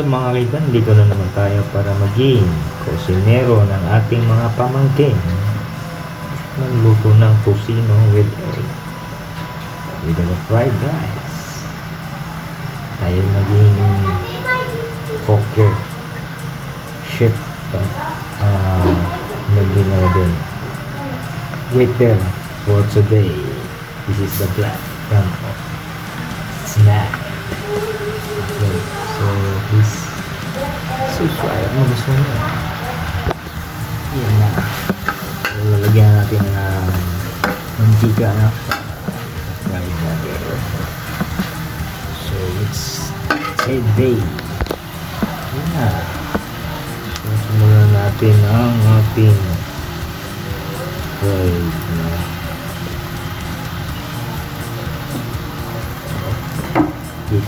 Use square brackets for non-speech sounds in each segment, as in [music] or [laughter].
up mga kaibigan? Dito na naman tayo para maging kusinero ng ating mga pamangkin. Magluto ng pusino with egg. With a fried rice. Tayo maging poker chef uh, maging ano din waiter for today. This is the black from snack. Okay, so please subscribe mo gusto mo. Yan na. So, lalagyan natin ng mantika na fried butter. So it's today. Yan na. So, simulan natin ang ating fried na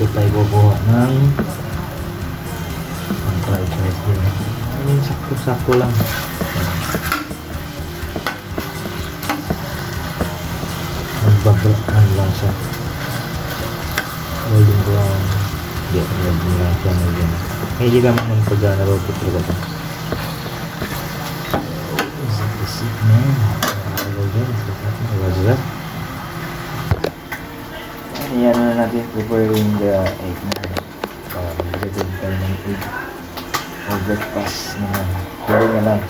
dito tayo kukuha ng ang fried rice din. I mean, sakto-sakto lang. Magbabrown lang siya. Golden brown. Hindi, golden lang siya na yun. Medyo naman ng pagka-naroto talaga ito. Is it the Ayan na natin preparing the egg na. Para maglagay tayo ng egg. For breakfast naman. Pero nga lang.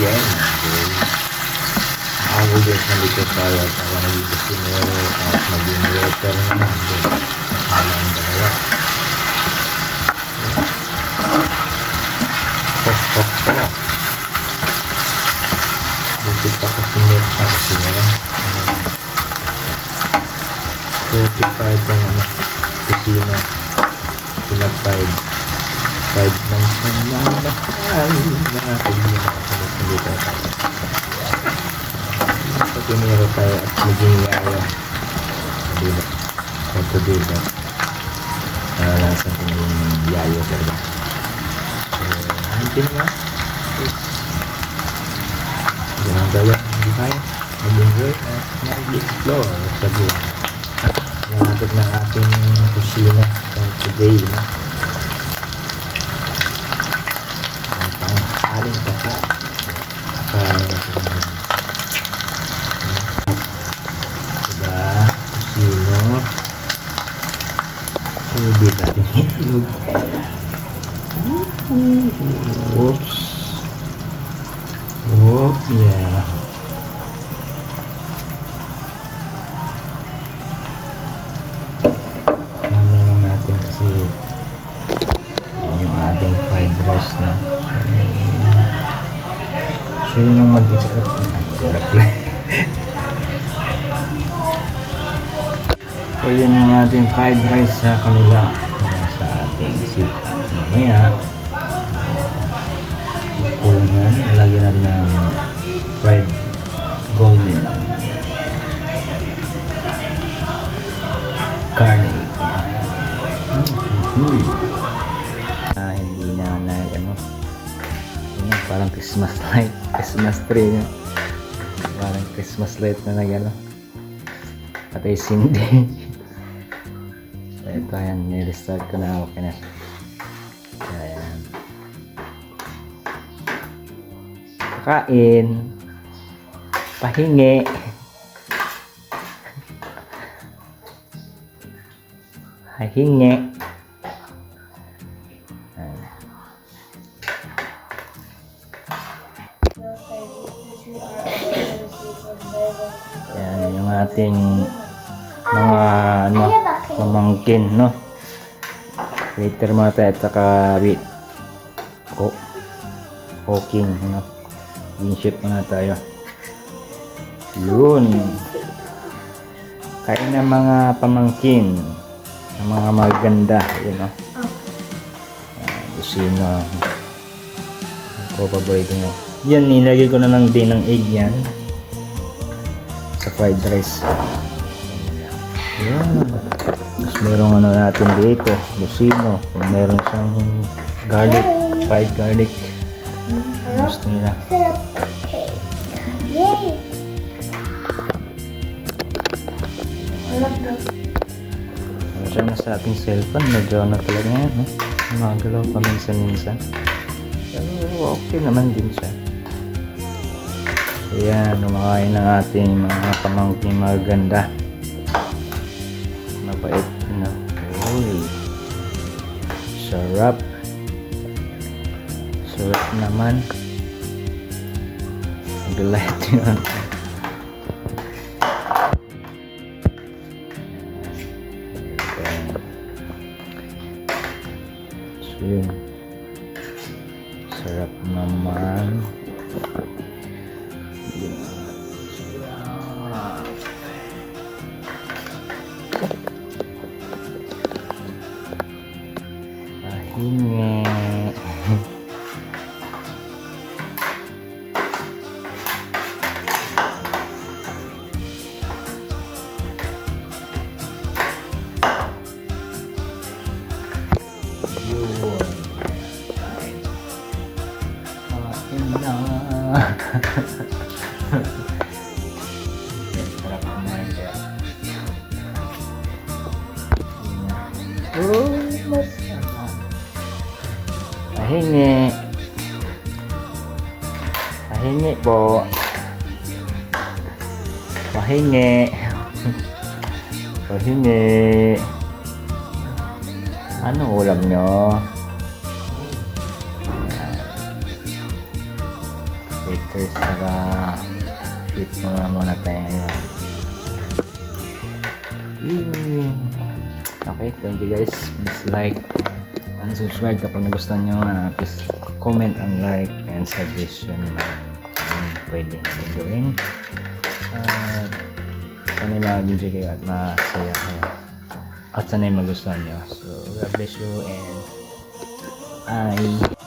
Yan. Ako din sa likod tayo at ako nagiging sinero at maging waiter naman din. Alam dalawa. Pa kasi meron sa sinera. Certified ng ano, kusina. Pinag-five. Five ng sanang mahal. Mga kaibigan ako sa dito. Pati meron tayo at maging yaya. Dito. Ito dito. Naranasan ko yung yayo talaga. So, hantin nga. Gaya hindi tayo. Mag-enjoy at mag-explore sa buhay. Malapit na ating kusina for today. No? Ang pang-aling kaka. Diba? Kusino. Pwede natin itlog. Yun yung lang. so yun yung ating fried rice sa kanila. Sa ating soup. Mamaya, kulangan. Lagyan natin ng fried golden. Mm-hmm. Ah, hindi na na ano. Parang Christmas [laughs] light. Christmas tree na. Parang Christmas light na nag ano. Patay sindi. [laughs] ito yan. Nirestart ko na. Okay na. Ayan. Kain. Pahingi. [laughs] Pahingi. Ating mga ano, pamangkin, no? Waiter mga tayo at saka wait. Ko. Cooking, no? Winship muna tayo. Yun. Kain ng mga pamangkin. Ng mga maganda, yun, no? Uh, Busino. Ako paborito nyo. Yan, nilagay ko na lang din ng egg yan. Sa fried rice. Yan. Tapos merong ano natin dito. Lucino. Kung meron siyang garlic. Fried garlic. Gusto nila. Siya na sa ating cellphone. Medyo ano talaga yan. Eh? Magalaw pa minsan-minsan. Pero okay naman din siya. Ayan, kumakain ng ating mga pamangkin maganda. Mabait na. Uy. Sarap. Sarap naman. Galit [laughs] yun. So yun. Sarap naman. Pahingi. Yun. Kain na. Sarap naman siya. Oh, masarap. Pahingi. Pahingi po. Pahingi. Pahingi. Ano ulam nyo? Bakers saka sweet muna muna tayo ngayon. Okay, thank you guys. Please like and subscribe kapag nagustuhan nyo. Uh, please comment and like and suggestion um, pwede natin gawin. At sana'y mag-enjoy kayo at masaya kayo. At sana'y magustuhan nyo. So, God bless you and bye.